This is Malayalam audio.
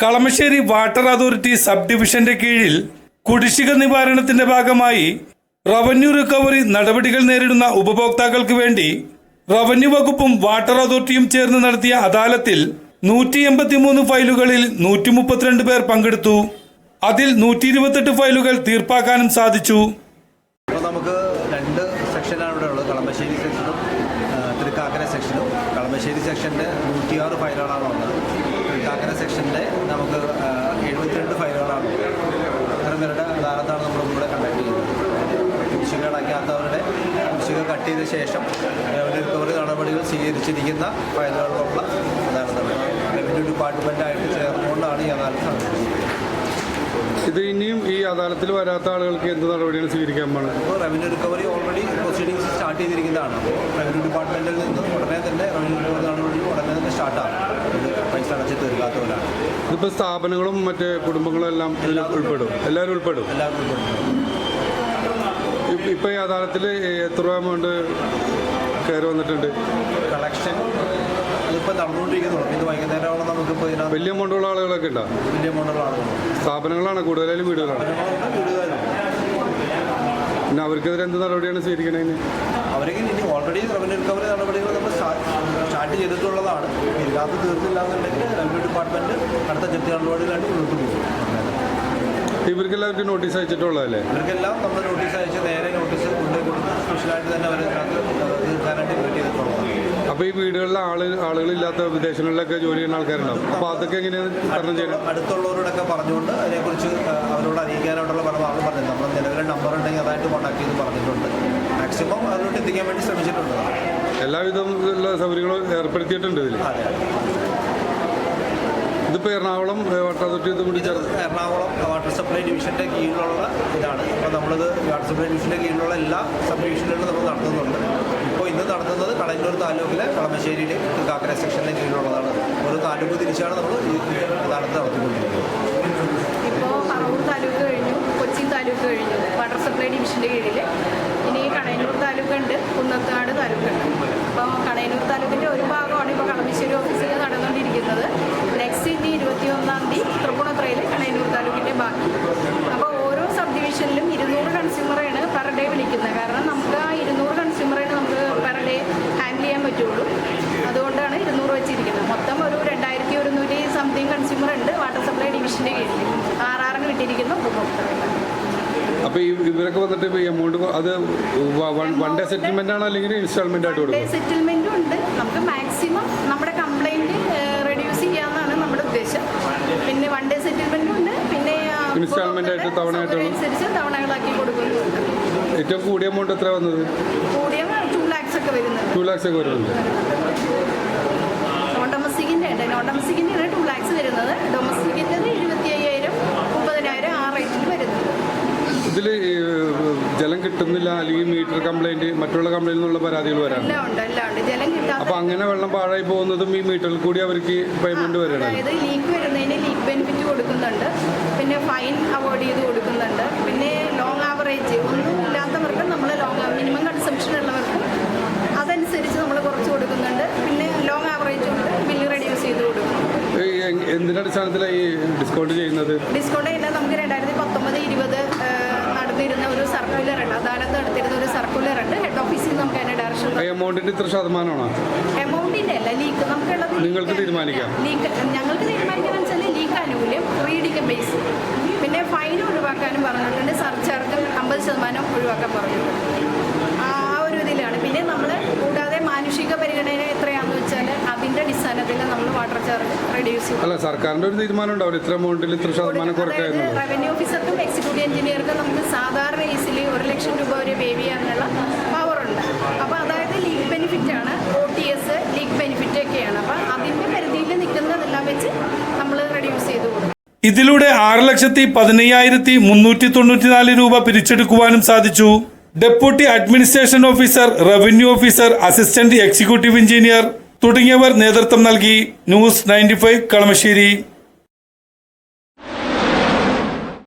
കളമശ്ശേരി വാട്ടർ അതോറിറ്റി സബ് ഡിവിഷന്റെ കീഴിൽ കുടിശ്ശിക നിവാരണത്തിന്റെ ഭാഗമായി റവന്യൂ റിക്കവറി നടപടികൾ നേരിടുന്ന ഉപഭോക്താക്കൾക്ക് വേണ്ടി റവന്യൂ വകുപ്പും വാട്ടർ അതോറിറ്റിയും ചേർന്ന് നടത്തിയ അദാലത്തിൽ നൂറ്റി എൺപത്തിമൂന്ന് ഫയലുകളിൽ നൂറ്റി മുപ്പത്തിരണ്ട് പേർ പങ്കെടുത്തു. അതിൽ നൂറ്റി ഇരുപത്തെട്ട് ഫയലുകൾ തീർപ്പാക്കാനും സാധിച്ചു. നമുക്ക് രണ്ട് സെക്ഷനാണ് ഇവിടെ ഉള്ളത്. കളമശ്ശേരി സെക്ഷനും തൃക്കാക്കര സെക്ഷനും. കളമശ്ശേരി സെക്ഷന്റെ നൂറ്റിയാറ് ഫയലുകളാണ് ഉള്ളത്. തൃക്കാക്കര സെക്ഷന്റെ നമുക്ക് എഴുപത്തിരണ്ട് ഫയലുകളാണ്. ഉള്ളത് ധാരത്താണ് നമ്മൾ ഇവിടെ കണ്ടക്ട് ചെയ്യുന്നത്. കുടിശ്ശിക അടയ്ക്കാത്തവരുടെ കുടിശ്ശിക കട്ട് ചെയ്ത ശേഷം അവരുടെ റിക്കവറി നടപടികൾ സ്വീകരിച്ചിരിക്കുന്ന ഫയലുകളിലുള്ള അദാലത്താണ് റവന്യൂ ഡിപ്പാർട്ട്മെന്റായിട്ട് ചേർന്നുകൊണ്ടാണ് ഈ അദാലത്ത് നടത്തുന്നത് ഇത് ഇനിയും ഈ അദാലത്തിൽ വരാത്ത ആളുകൾക്ക് എന്ത് നടപടിയാണ് സ്വീകരിക്കാൻ പോണത് ഇപ്പോൾ revenue recovery already proceedings start ചെയ്തിരിക്കുന്നതാണ്. അപ്പോൾ റവന്യൂ ഡിപ്പാർട്ട്മെന്റിൽ നിന്ന് ഉടനെ തന്നെ റവന്യൂ റിക്കവറി നടപടി ഉടനെ തന്നെ സ്റ്റാർട്ടാകും ഇത് പൈസ അടച്ച് തീർക്കാത്തവരാണ് ഇതിപ്പോൾ സ്ഥാപനങ്ങളും മറ്റ് കുടുംബങ്ങളും എല്ലാം ഇതിൽ ഉൾപ്പെടും. എല്ലാവരും ഉൾപ്പെടും? എല്ലാവരും ഇപ്പ- ഈ അദാലത്തിൽ എത്ര രൂപ എമൗണ്ട് കയറി വന്നിട്ടുണ്ട്? കളക്ഷൻ അതിപ്പോൾ നടന്നുകൊണ്ടിരിക്കുന്നുള്ളൂ ഇത് വൈകുന്നേരമാണ് നമുക്കിപ്പോൾ ഇതിനകത്ത്. വലിയ എമൗണ്ടുള്ള ആളുകളൊക്കെ ഉണ്ടോ? വലിയ എമൗണ്ടുള്ള സ്ഥാപനങ്ങളാണ് കൂടുതലായാലും വീടുകളാണ്. വീടുകാരും പിന്നെ അവർക്കെതിരെ എന്ത് നടപടിയാണ് സ്വീകരിക്കണതിന് അവർക്ക് ഇനി ഓൾറെഡി റവന്യൂ റിക്കവറി നടപടികൾ നമ്മൾ സ്റ്റാർട്ട് ചെയ്തിട്ടുള്ളതാണ്. ഇല്ലാത്ത തീർത്തില്ല എന്നുണ്ടെങ്കിൽ റവന്യൂ ഡിപ്പാർട്ട്മെന്റ് അടുത്ത ജപ്തി നടപടികളായിട്ട് മുന്നോട്ട് പോകും. ഇവർക്കെല്ലാവർക്കും നോട്ടീസ് അയച്ചിട്ടുള്ളതല്ലേ? ഇവർക്കെല്ലാം നമ്മൾ നോട്ടീസ് അയച്ച് നേരെ നോട്ടീസ് കൊണ്ടുപോയി കൊടുത്ത് സ്പെഷ്യലായിട്ട് തന്നെ അവരെ തീർക്കാനായിട്ട് ഇൻവൈറ്റ് ചെയ്തിട്ടുള്ളത് അപ്പോൾ ഈ വീടുകളിലെ ആൾ ആളുകളില്ലാത്ത വിദേശങ്ങളിലൊക്കെ ജോലി ചെയ്യുന്ന ആൾക്കാരുണ്ടാവും അപ്പോൾ അതൊക്കെ എങ്ങനെയാണ് തരണം ചെയ്യണം? അടുത്തുള്ളവരോടൊക്കെ പറഞ്ഞുകൊണ്ട് അതിനെക്കുറിച്ച് അവരോട് അറിയിക്കാനായിട്ടുള്ള പല ഭാഗം പറഞ്ഞത് നമ്മൾ എത്തിക്കാൻ വേണ്ടി ശ്രമിച്ചിട്ടുണ്ട്? എല്ലാവിധം സൗകര്യങ്ങളും ഏർപ്പെടുത്തിയിട്ടുണ്ട് ഇതിൽ ഇതിപ്പോൾ എറണാകുളം വാട്ടർ അതോറിറ്റി ഇത് കൂടി ചേർന്ന്. എറണാകുളം വാട്ടർ സപ്ലൈ ഡിവിഷന്റെ കീഴിലുള്ള ഇതാണ്. അപ്പോൾ നമ്മളിത് വാട്ടർ സപ്ലൈ ഡിവിഷന്റെ കീഴിലുള്ള എല്ലാ സബ് ഡിവിഷനുകളിലും നമ്മൾ നടത്തുന്നുണ്ട്. ഇപ്പോൾ ഇന്ന് നടത്തുന്നത് കടന്നൂർ താലൂക്കിലെ കളമശ്ശേരിയിലെ കാക്കര സെക്ഷന്റെ കീഴിലുള്ളതാണ്. ഓരോ താലൂക്ക് തിരിച്ചാണ് നമ്മൾ ഈ അദാലത്ത് നടത്തിക്കൊണ്ടിരിക്കുന്നത് ഇപ്പോൾ പറവൂർ താലൂക്ക് കഴിഞ്ഞു കൊച്ചി താലൂക്ക് കഴിഞ്ഞു വാട്ടർ സപ്ലൈ ഡിവിഷന്റെ കീഴിൽ ഇനി കണയന്നൂർ താലൂക്ക് ഉണ്ട് കുന്നത്താട് താലൂക്ക് ഉണ്ട് അപ്പോൾ കണയന്നൂർ താലൂക്കിന്റെ ഒരു ഭാഗമാണ് ഇപ്പോൾ കളമശ്ശേരി ഓഫീസിൽ നടന്നുകൊണ്ടിരിക്കുന്നത് നെക്സ്റ്റ് ഇനി ഇരുപത്തിയൊന്നാം തീയതി തൃപ്പൂണിത്തുറയിൽ കണയന്നൂർ താലൂക്കിന്റെ ബാക്കി അപ്പോൾ ഓരോ സബ് ഡിവിഷനിലും ഇരുന്നൂറ് കൺസ്യൂമറെയാണ് പെർ ഡേ വിളിക്കുന്നത് കാരണം നമുക്ക് ആ ഇരുന്നൂറ് കൺസ്യൂമറേന് നമുക്ക് പെർ ഡേ ഹാൻഡിൽ ചെയ്യാൻ പറ്റുള്ളൂ അതുകൊണ്ടാണ് ഇരുന്നൂറ് വെച്ചിരിക്കുന്നത് മൊത്തം ഒരു രണ്ടായിരത്തി ഒരുന്നൂറ്റി സംതിങ് കൺസ്യൂമർ ഉണ്ട് വാട്ടർ സപ്ലൈ ഡിവിഷന്റെ കീഴിൽ ആർ ആറിന് വിട്ടിരിക്കുന്ന ഉപഭോക്താക്കൾ അപ്പോൾ ഈ ഇവരൊക്കെ വന്നിട്ട് എമൗണ്ട് അത് വൺ ഡേ സെറ്റിൽമെന്റ് ആണോ അല്ലെങ്കിൽ ഇൻസ്റ്റാൾമെന്റ് ആയിട്ട് കൊടുക്കും സെറ്റിൽമെന്റും ഉണ്ട്. നമുക്ക് മാക്സിമം നമ്മുടെ കംപ്ലൈന്റ് റെഡ്യൂസ് ചെയ്യാന്നാണ് നമ്മുടെ ഉദ്ദേശം. പിന്നെ വൺ ഡേ സെറ്റിൽമെന്റ് ഉണ്ട്. പിന്നെ ഇൻസ്റ്റാൾമെന്റ് ആയിട്ട് തവണയായിട്ടുള്ള- അനുസരിച്ച് തവണകളാക്കി കൊടുക്കുന്നുണ്ട്. ഏറ്റവും കൂടിയ എമൗണ്ട് എത്ര വന്നത്? കൂടിയ ടു ലാക്സ് ഒക്കെ വരുന്നത് ടു ലാക്സ് ഒക്കെ വരുന്നുണ്ട്. നോൺ ഡൊമസ്റ്റിക്കിന്റെ ഉണ്ട് നോൺ ഡൊമസ്റ്റിക്കിന്റെ ആണ് ടു ലാക്സ് വരുന്നത് ഡൊമസ്റ്റിക്കിന്റെ ഇതിൽ ജലം കിട്ടുന്നില്ല അല്ലെങ്കിൽ മീറ്റർ കംപ്ലൈന്റ് മറ്റുള്ള കംപ്ലൈന്റ് എന്നുള്ള പരാതികൾ വരാം അപ്പൊ അങ്ങനെ വെള്ളം പാഴായി പോകുന്നതും ഈ മീറ്ററിൽ കൂടി അവർക്ക് പേയ്മെന്റ് വരണം അതായത് ലീക്ക് വരുന്നതിന് ലീക്ക് ബെനിഫിറ്റ് കൊടുക്കുന്നുണ്ട്. പിന്നെ ഫൈൻ അവോയ്ഡ് ചെയ്ത് കൊടുക്കുന്നുണ്ട്. പിന്നെ ലോങ് ആവറേജ് ഒന്നും ഇല്ലാത്തവർക്ക് നമ്മൾ ലോങ് മിനിമം കൺസംഷൻ ഉള്ളവർക്ക് അതനുസരിച്ച് നമ്മൾ കുറച്ച് കൊടുക്കുന്നുണ്ട്. പിന്നെ ലോങ് ആവറേജ് ഉണ്ട് ബില്ല് റെഡ്യൂസ് ചെയ്ത് കൊടുക്കും. എന്തിന്റെ അടിസ്ഥാനത്തിലാണ് ഈ ഡിസ്കൗണ്ട് ചെയ്യുന്നത്? ഡിസ്കൗണ്ട് ചെയ്യുന്നത് നമുക്ക് രണ്ടായിരത്തി പത്തൊമ്പത് ഇരുപത് നടത്തിയിരുന്ന ഒരു സർക്കുലർ ഉണ്ട്. അദാലത്ത് നടത്തിയിരുന്ന ഒരു സർക്കുലർ ഉണ്ട്. ഹെഡ് ഓഫീസിൽ നമുക്ക് അതിന്റെ ഡയറക്ഷൻ എമൗണ്ടിന്റെ ഇത്ര ശതമാനമാണോ? എമൗണ്ടിന്റെ അല്ല ലീക്ക് നമുക്കുള്ളത് നിങ്ങൾക്ക് തീരുമാനിക്കാം. ലീക്ക് ഞങ്ങൾക്ക് തീരുമാനിക്കാന്ന് വെച്ചാൽ ലീക്ക് ആനുകൂല്യം റീഡിക്ക് ബേസ് പിന്നെ ഫൈൻ ഒഴിവാക്കാനും പറഞ്ഞിട്ടുണ്ട്. സർചാർജ് അമ്പത് ശതമാനം ഒഴിവാക്കാൻ പറഞ്ഞിട്ടുണ്ട് ആ ഒരു ഇതിലാണ് പിന്നെ നമ്മൾ കൂടാതെ മാനുഷിക പരിഗണന എത്രയാണെന്ന് വെച്ചാൽ അതിന്റെ അടിസ്ഥാനത്തിൽ നമ്മൾ വാട്ടർ ചാർജ് റെഡ്യൂസ് ചെയ്യും അല്ല സർക്കാരിന്റെ ഒരു തീരുമാനം ഉണ്ടാവില്ല ഇത്ര എമൗണ്ടിൽ ഇത്ര ശതമാനം എന്നുള്ളത്. റവന്യൂ ഓഫീസർക്കും എക്സിക്യൂട്ടീവ് എഞ്ചിനീയർക്കും നമുക്ക് സാധാരണ ഈസിലി ഒരു ലക്ഷം രൂപ വരെ വേവ് ചെയ്യാനുള്ള പവർ ഉണ്ട്. അപ്പോൾ അതായത് ലീഗ് ബെനിഫിറ്റ് ആണ്. O T S league benefit ഒക്കെയാണ്. അപ്പോൾ അതിന്റെ പരിധിയിൽ നിൽക്കുന്നതെല്ലാം വെച്ച് നമ്മൾ റെഡ്യൂസ് ചെയ്തു കൊടുക്കും. ഇതിലൂടെ ആറ് ലക്ഷത്തി പതിനയ്യായിരത്തി മുന്നൂറ്റി തൊണ്ണൂറ്റിനാല് രൂപ പിരിച്ചെടുക്കുവാനും സാധിച്ചു. Deputy administration officer revenue officer assistant executive engineer തുടങ്ങിയവർ നേതൃത്വം നൽകി ന്യൂസ് നയന്റി ഫൈവ് കളമശ്ശേരി